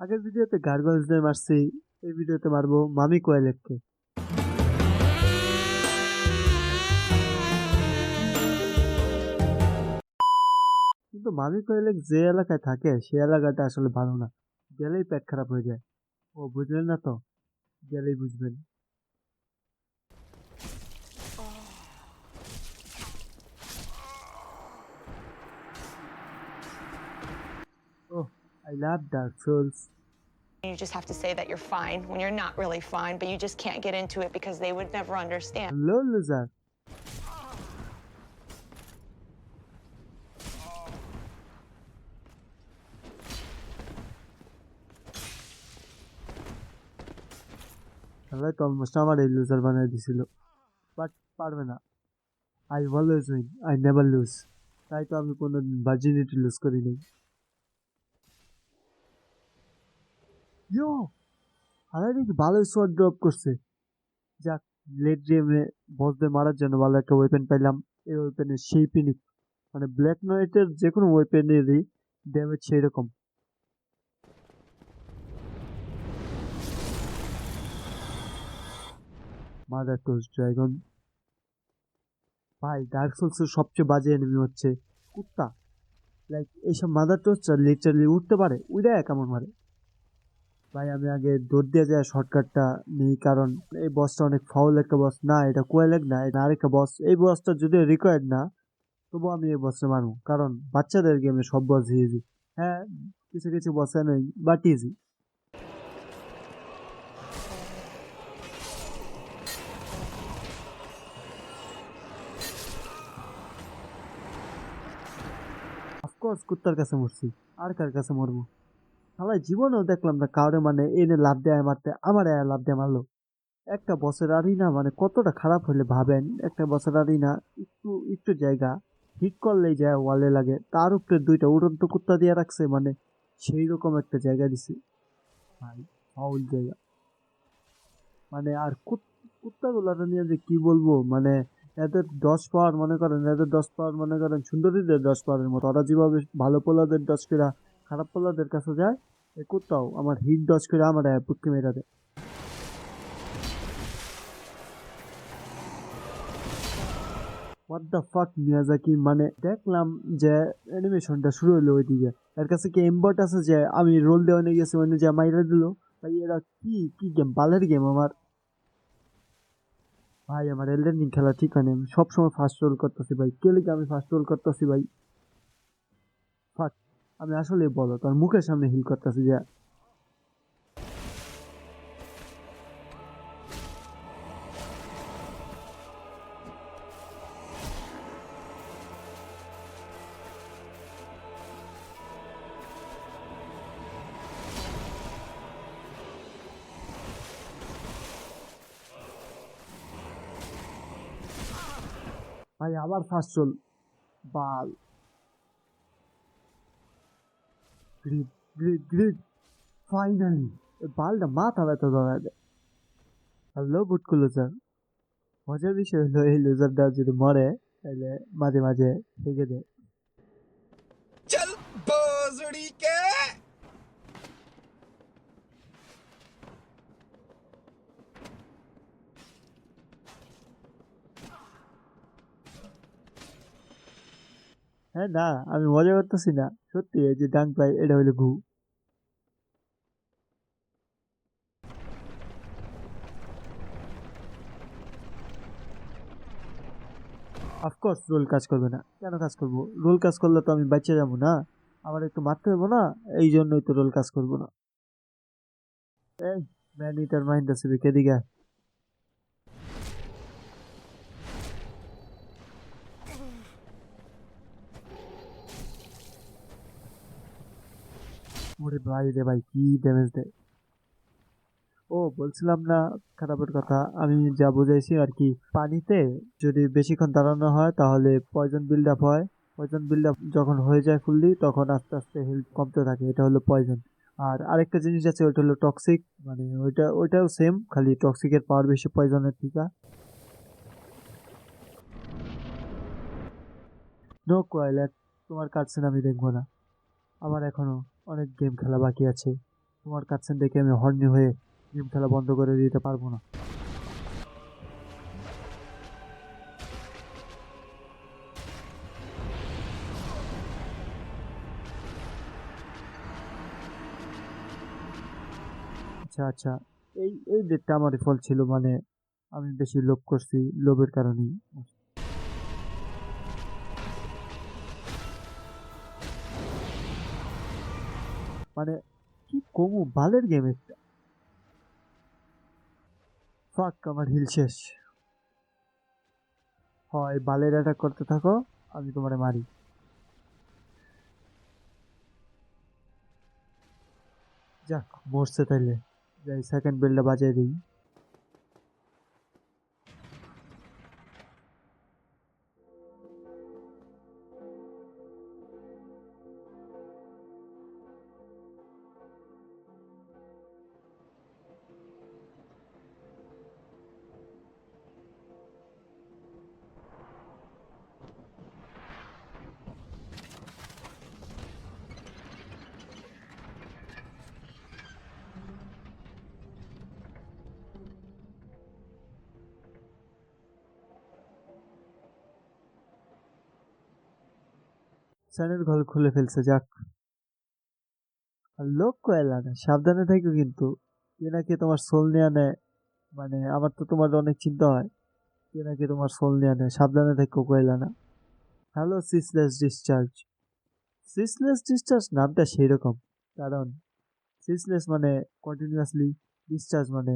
আগের ভিডিওতে গার্গলসদের মারছি, এই ভিডিওতে মারবো মামি কোয়েলেককে। কিন্তু মামি কোয়েলেক যে এলাকায় থাকে, সে এলাকাটা আসলে ভালো না। গেলেই পেট খারাপ হয়ে যায়। ও বুঝলেন না তো? গেলেই বুঝবেন। I love Dark Souls. You just have to say that you're fine when you're not really fine, but you just can't get into it because they would never understand. Hello, loser. সবাই তো almost আমার এই loser বানিয়ে দিছিল but পারবে না I always win I never lose তাই তো আমি কোনো ভার্জিনিটি লুজ করি নাই ইয়ো, আরে কি ভালোই শট ড্রপ করছে। যাক লেট গেমে বসদের মারার জন্য ভালো একটা ওয়েপেন পাইলাম। এই ওয়েপেনের সেই পিনিক মানে ব্ল্যাক নাইটের যে কোনো ওয়েপেনেরই ড্যামেজ সেই রকম মাদার টোস ড্রাগন ভাই ডার্ক সোলসের সবচেয়ে বাজে এনিমি হচ্ছে কুত্তা। লাইক এইসব মাদার টোসটা লিটারালি উঠতে পারে, উড়ে কেমন মারে? ভাই, আমি আগে দৌড় দিয়ে যায় শর্টকাটটা নিই, কারণ এই বসটা অনেক ফাউল একটা বস না, এটা কোয়েলেক না, এটা আরেকটা বস এই বসটা যদিও রিকোয়ার্ড না, তবু আমি এই বসটা মারবো। কারণ বাচ্চাদের গেমে সব বস ইজি হ্যাঁ কিছু কিছু বসে নেই বাট ইজি অফকোর্স কুত্তার কাছে মরছি। আর কার কাছে মরবো? সবাই জীবনেও দেখলাম না কাউরে মানে এনে লাভ দেয় মারতে, আমার লাভ দেয় মারলো। একটা বছর আরই না মানে কতটা খারাপ হলে ভাবেন, একটা বছর আরই না, একটু একটু জায়গা। হিট করলেই যায়, ওয়ালে লাগে। তার উপরে দুইটা উড়ন্ত কুত্তা দিয়ে রাখছে মানে সেই রকম একটা জায়গা দিছি। ভাই, ফাউল জায়গা। মানে আর কুত্তাগুলাটা নিয়ে যে কি বলব মানে এদের দশ পাওয়ার মনে করেন, এদের দশ পাওয়ার মনে করেন, সুন্দরীদের দশ পাওয়ারের মতো। ওরা যেভাবে ভালো পোলাদের দশ করে খারাপ পোলাদের কাছে যায়, এ কুত্তাও, আমার হিট দশ করে আমার পুটকে মেরা দেয়। হোয়াট দ্য ফাক মিয়াজাকি মানে দেখলাম যে অ্যানিমেশনটা শুরু হলো ওইদিকে। এর কাছে কি এম্বট আছে যে আমি রোল দেওয়া নিয়ে গেছি অন্য যে মাইরা দিল? ভাই, এরা কি কি গেম বালের গেম আমার। ভাই, আমার এলডেন খেলা ঠিক হয় আমি সবসময় ফার্স্ট রোল করতেছি ভাই। কে লিখে আমি ফার্স্ট রোল করতেছি ভাই? ফাক আমি আসলে বলো তার মুখের সামনে হিল করতেছি যে ভাই আবার ফার্স্ট রোল বাল ফাইনালি বালটা মাথা ব্যথা ধরা দেয় হ্যালো বুটকু লুজার মজার বিষয় হলো, এই লুজারটা যদি মরে, তাহলে মাঝে মাঝে থেকে দেয়। হ্যাঁ না, আমি মজা করতেছি না। সত্যি, এই যে ডাং পাই এটা হলো ঘু অফকোর্স রোল কাজ করবে না। কেন কাজ করব? রোল কাজ করলে তো আমি বাচ্চা যাব না। আমার একটু মারতে হব না, এই জন্যই তো রোল কাজ করব না। এই ম্যান ইটার মাইন্ড আছে কেদিকে ওরে ভাই রে ভাই, কি ড্যামেজ দেয়? ও, বলছিলাম না, খারাপের কথা। আমি যা বুঝাইছি আর কি, পানিতে যদি বেশিক্ষণ দাঁড়ানো হয়, তাহলে পয়জন বিল্ড আপ হয়। পয়জন বিল্ড আপ যখন হয়ে যায় ফুললি তখন আস্তে আস্তে হেলথ কমতে থাকে, এটা হলো পয়জন আর আরেকটা জিনিস আছে, ওইটা হলো টক্সিক মানে ওইটা, ওইটাও সেম খালি টক্সিকের পাওয়ার বেশি পয়জনের টিকা নো কোয়াইলার তোমার কাটছেন আমি দেখব না। আমার এখনও অনেক গেম খেলা বাকি আছে। তোমার কাছে দেখে আমি হর্নি হয়ে গেম খেলা বন্ধ করে দিতে পারব না। আচ্ছা আচ্ছা। এই এই ডেটটা আমারই ফল ছিল মানে আমি বেশি লোভ করছি লোভের কারণেই। মানে কি কমু বালের গেম একটা। ফাক আমার হিল শেষ। হয়, বালের অ্যাটাক করতে থাকো, আমি তোমারে মারি। যাক, মরছে তাইলে। যাই সেকেন্ড বেলটা বাজিয়ে দিই। স্যানের ঘর খুলে ফেলছে, যাক। আর লোক কয়লা না সাবধানে থাকো কিন্তু। কে নাকি তোমার সোল নেওয়া নেয় মানে আমার তো তোমার অনেক চিন্তা হয়। কে নাকি তোমার সোল নেওয়া নেয় সাবধানে থাকো, কয়লা না। Hello Ceaseless Discharge Ceaseless Discharge নামটা সেই রকম কারণ সিসলেস মানে কন্টিনিউয়াসলি ডিসচার্জ মানে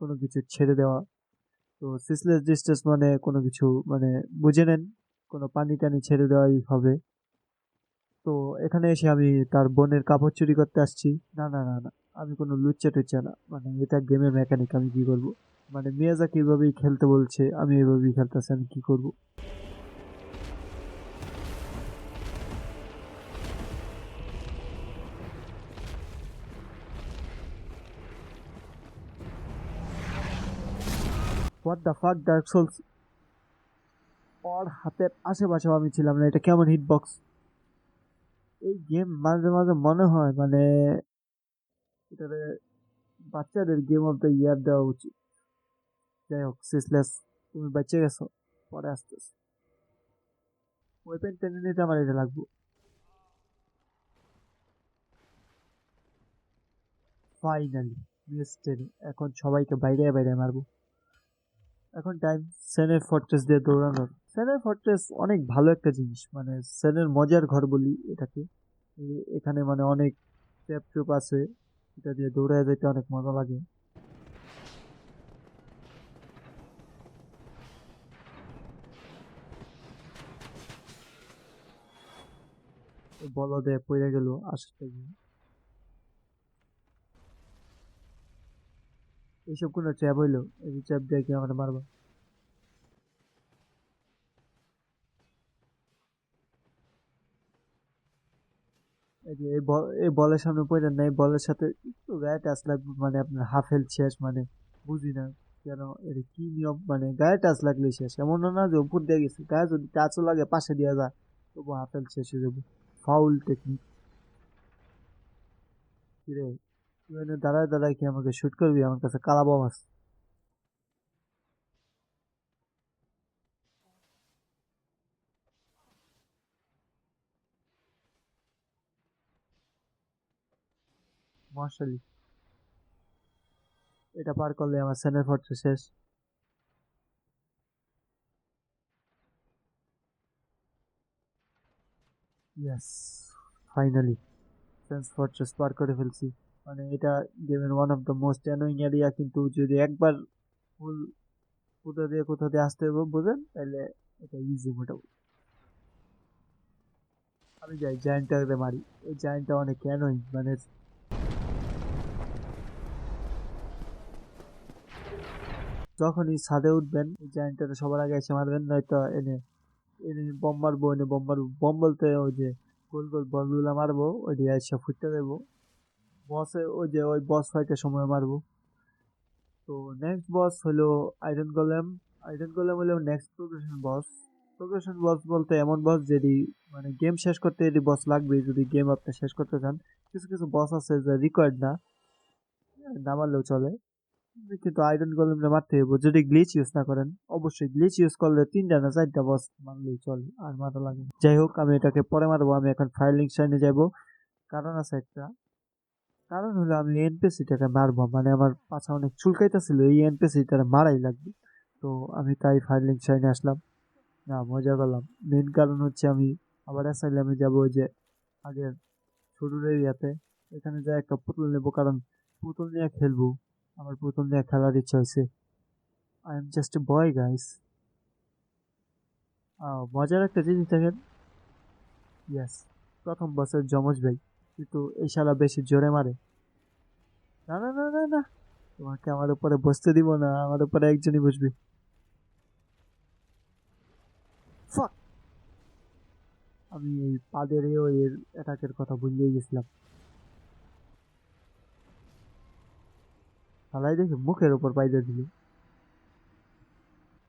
কোনো কিছু ছেড়ে দেওয়া। তো সিসলেস ডিসচার্জ মানে কোনো কিছু মানে বুঝে নেন, কোনো পানি টানি ছেড়ে দেওয়াই হবে। তো এখানে এসে আমি তার বোনের কাপড় চুরি করতে আসছি। না না না না, আমি কোনো লুচ্চা টুচ্চা না। মানে এটা গেমের মেকানিক আমি কি করব? মানে মিয়াজাকে এইভাবেই খেলতে বলছে, আমি এইভাবেই খেলতেছি, আমি কী করব? ফাক ডার্ক ওর হাতের আশেপাশেও আমি ছিলাম না, এটা কেমন হিটবক্স এই গেম মাঝে মাঝে মনে হয় মানে এটাতে বাচ্চাদের গেম অফ দ্য ইয়ার দেওয়া উচিত। যাই হোক সিসলেস তুমি বেঁচে গেছো, পরে আসতেছে। ওয়েপেন টেনে নিতে আমার এটা লাগবো। ফাইনালি টেনে, এখন সবাইকে বাইরে বাইরে মারবো। এখন টাইম সেনের ফর্ট্রেস দিয়ে দৌড়ানোর। সেনের ফর্ট্রেস অনেক ভালো একটা জিনিস। মানে সেনের মজার ঘর বলি এটাকে। এখানে মানে অনেক ট্যাপ টুপ আছে। এটা দিয়ে দৌড়ায় যেতে অনেক মজা লাগে। বলদে পড়ে গেল আসতে গিয়ে এইসব কোনো ট্যাপ হইল। এই ট্যাপ দিয়ে কি আমরা মারবো? এই বলের সামনে পড়ে না, এই বলের সাথে গায়ে টাচ লাগবে মানে আপনার হাফ হেলথ শেষ মানে বুঝি না কেন এর কি নিয়ম মানে গায়ে টাচ লাগলে শেষ। এমন না যে উপর দিয়ে গেছে, গায়ে যদি টাচও লাগে, পাশে দিয়ে যায় তবু হাফ হেলথ শেষ হয়ে যাবে। ফাউল টেকনিক কিরে দাঁড়ায় দাঁড়ায় কি আমাকে শুট করবি? আমার কাছে কালা বম মশালি এটা পার করলে আমার সেনের ফর্ট্রে শেষ। ইয়েস ফাইনালি সেন্স ফর্ট্রেস পার করে ফেলছি। মানে এটা গেমের one of the most annoying area কিন্তু যদি একবার ফুল কোথা দিয়ে কোথা দিয়ে আসতে হবে বোঝেন, তাহলে এটা ইজি মোটামুটি আমি যাই জায়েন্টটাকে মারি। এই জায়েন্টটা অনেক অ্যানোয়িং মানে যখনই ছাদে উঠবেন জায়েন্টটা সবার আগে এসে মারবেন, নয়তো এনে এনে বম মারবো এনে বম মারবো বম বলতে ওই যে গোল গোল বলগুলো মারবো ওই দিয়ে এসে ফুটতে দেবো বসে ওই যে ওই বস ফাইটের সময় মারবো। তো নেক্সট বস হলো আইরন গোলেম আইরন গোলেম হলো next progression boss progression boss বলতে এমন বস যেটি মানে গেম শেষ করতে এটি বস লাগবে যদি গেম আপনি শেষ করতে চান। কিছু কিছু বস আছে যে রিকোয়ার্ড না না মারলেও চলে। কিন্তু আয়রন গোলেমটা মারতে হবে যদি গ্লিচ ইউজ না করেন, অবশ্যই গ্লিচ ইউজ করলে তিনটা না চারটা বস মারলেই চলে, আর মারা লাগে যাই হোক, আমি এটাকে পরে মারবো, আমি এখন ফাইলিং সাইনে যাব। কারণ আছে একটা। কারণ হলো আমি এনপিসিটাকে মারবো মানে আমার পাছা অনেক চুলকাইতেছিল, এই এনপিসিটাকে মারাই লাগবে। তো আমি তাই ফাইলিং সাইনে আসলাম। না, মজা করলাম। মেন কারণ হচ্ছে আমি আবার অ্যাসাইলামে যাব যে আগের শুরুর এরিয়াতে। এখানে যা একটা পুতুল নেব, কারণ পুতুল নিয়ে খেলব। আমার প্রথম নিয়ে খেলার ইচ্ছা হয়েছে। I am just a boy guys মজার একটা জিনিস দেখেন। ইয়াস প্রথম বছর জমজ ভাই, কিন্তু এই শালা বেশি জোরে মারে। না না না না না। তোমাকে আমার উপরে বসতে দিব না আমার উপরে একজনই বসবে! আমি এই পাদেরও এর অ্যাটাকের কথা ভুলিয়ে গেছিলাম। শালাই দেখে মুখের উপর পাইতে দিল।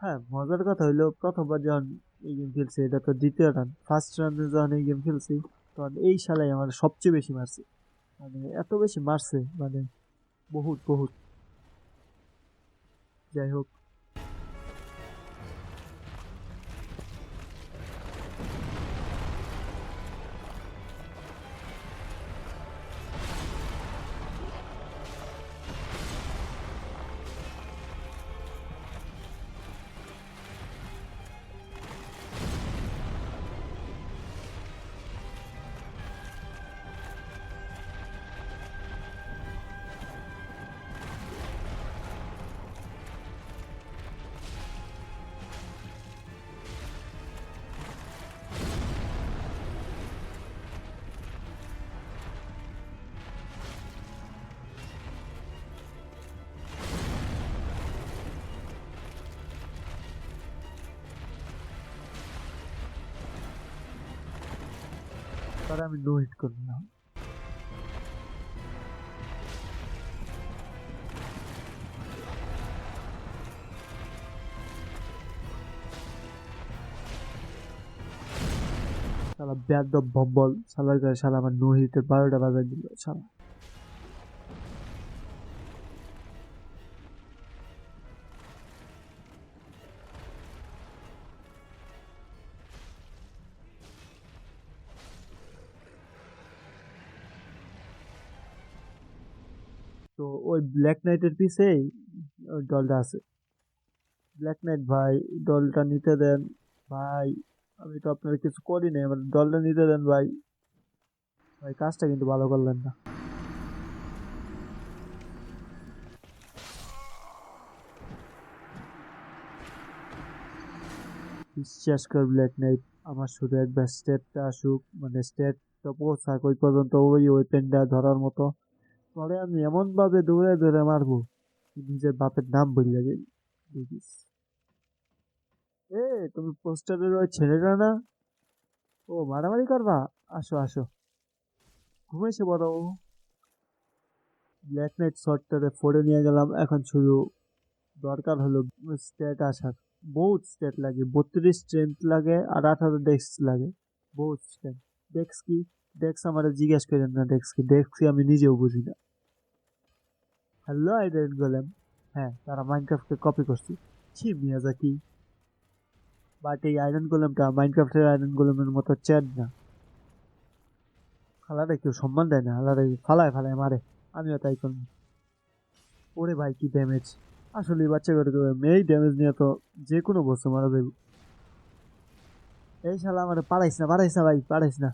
হ্যাঁ মজার কথা হইল প্রথমবার যখন এই গেম খেলছি, এটা তো দ্বিতীয় রান ফার্স্ট রানে যখন এই গেম খেলছি, তখন এই শালাই আমার সবচেয়ে বেশি মারছে। মানে এত বেশি মারছে মানে বহুত বহুত। যাই হোক। তারা আমি লো হিট করলাম শালা ব্যাদ বম্বল শালার গায়ে শালা আমার নো হিটের বারোটা বাজার দিল, শালা। তো ওই ব্ল্যাক নাইটের পিছেই, ওই দলটা আছে। ব্ল্যাক নাইট ভাই, দলটা নিতে দেন। ভাই, আমি তো আপনার কিছু করি নাই আমার দলটা নিতে দেন, ভাই। ভাই, কাজটা কিন্তু ভালো করলেন না। বিশ্বাস কর ব্ল্যাক নাইট আমার শুধু একবার স্টেটটা আসুক মানে স্টেটটা পৌঁছাক, ওই পর্যন্ত ওই ওয়েপেনটা ধরার মতো। পরে আমি এমন ভাবে দৌড়ে দৌড়ে মারবো, নিজের বাপের নাম বললে দেখিস। এ, তুমি পোস্টারের ওই ছেলেটা না ও, মারামারি করবা? আসো আসো। ঘুমেছে বড় ব্ল্যাক নাইট শর্টটারে ফোড়ে নিয়ে গেলাম, এখন শুধু দরকার হলো স্টেট আসার। বহুত স্টেট লাগে, বত্রিশ স্ট্রেংথ লাগে আর আঠারো ডেস্ক লাগে। বহুত স্ট্রেংথ ডেস্ক কি? ডেস্ক আমার জিজ্ঞেস করেন না ডেস্ক কি? ডেস্ক কি আমি নিজেও বুঝি না। হ্যালো আইডেন গোলেম হ্যাঁ তারা মাইনক্রাফটকে কপি করছি। ছি মিয়াজাকি বাট এই আয়রন গোলেমটা মাইনক্রাফটের আয়রন গোলেমের মতো চ্যাট না। খালাটা কেউ সম্মান দেয় না খালাটা ফালায় ফালায় মারে। আমিও তাই করব। ওরে ভাই, কি ড্যামেজ আসলে বাচ্চা করে দেবে এই ড্যামেজ নিয়ে তো যে কোনো বস্তু মারা দেব এই শালা আমার পারাইস না পারাইস না ভাই পারাইস না।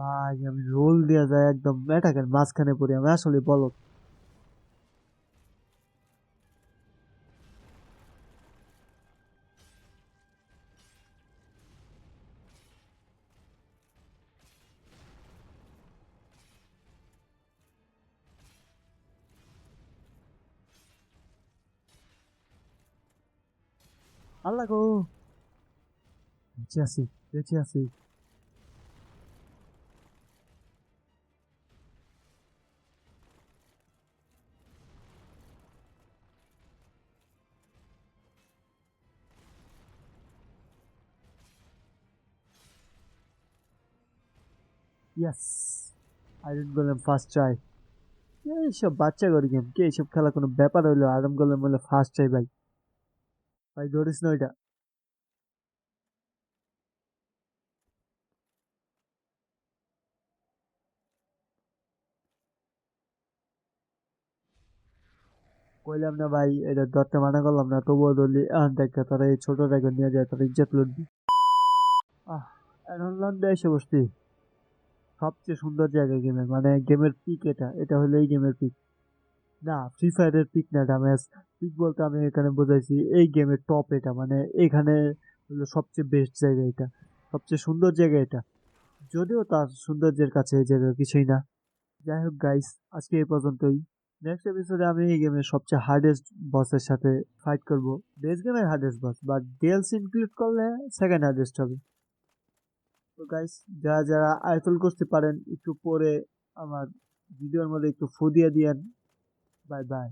ভাই আমি রোল দেওয়া যায় একদম অ্যাটাকের মাঝখানে পড়ি আমি আসলে বলো আল্লাহ গো বেঁচে আছি বেঁচে আছি yes iron golem first try এইসব বাচ্চা করে গেম কে এইসব খেলা কোনো ব্যাপার হইল? আয়রন গোলেম বলে ফার্স্ট ট্রাই ভাই ভাই ধরিস না ওইটা। কইলাম না ভাই, এটা ধরতে মানা করলাম না, তবুও ধরলি আহ, দেখা, তারা এই ছোট ড্রাগন নিয়ে যায় তোরা ইজ্জত লুটবি। আহ, এখন লন্ডে এসে বসছি সবচেয়ে সুন্দর জায়গা গেমের মানে গেমের পিক এটা এটা হলো এই গেমের পিক না ফ্রি ফায়ারের পিক না ডামেজ পিক বলতে আমি এখানে বোঝাইছি, এই গেমের টপ এটা মানে এখানে হলো সবচেয়ে বেস্ট জায়গা এটা, সবচেয়ে সুন্দর জায়গা এটা। যদিও তার সৌন্দর্যের কাছে এই জায়গা কিছুই না। যাই হোক গাইস আজকে এই পর্যন্তই। নেক্সট এপিসোডে আমি এই গেমের সবচেয়ে হার্ডেস্ট বসের সাথে ফাইট করব। বেস গেমের hardest boss but DLC include করলে সেকেন্ড হার্ডেস্ট হবে। তো গাইস যারা যারা আয়তল করতে পারেন, একটু পরে আমার ভিডিওর মধ্যে একটু ফু দিয়ে দিয়েন। Bye bye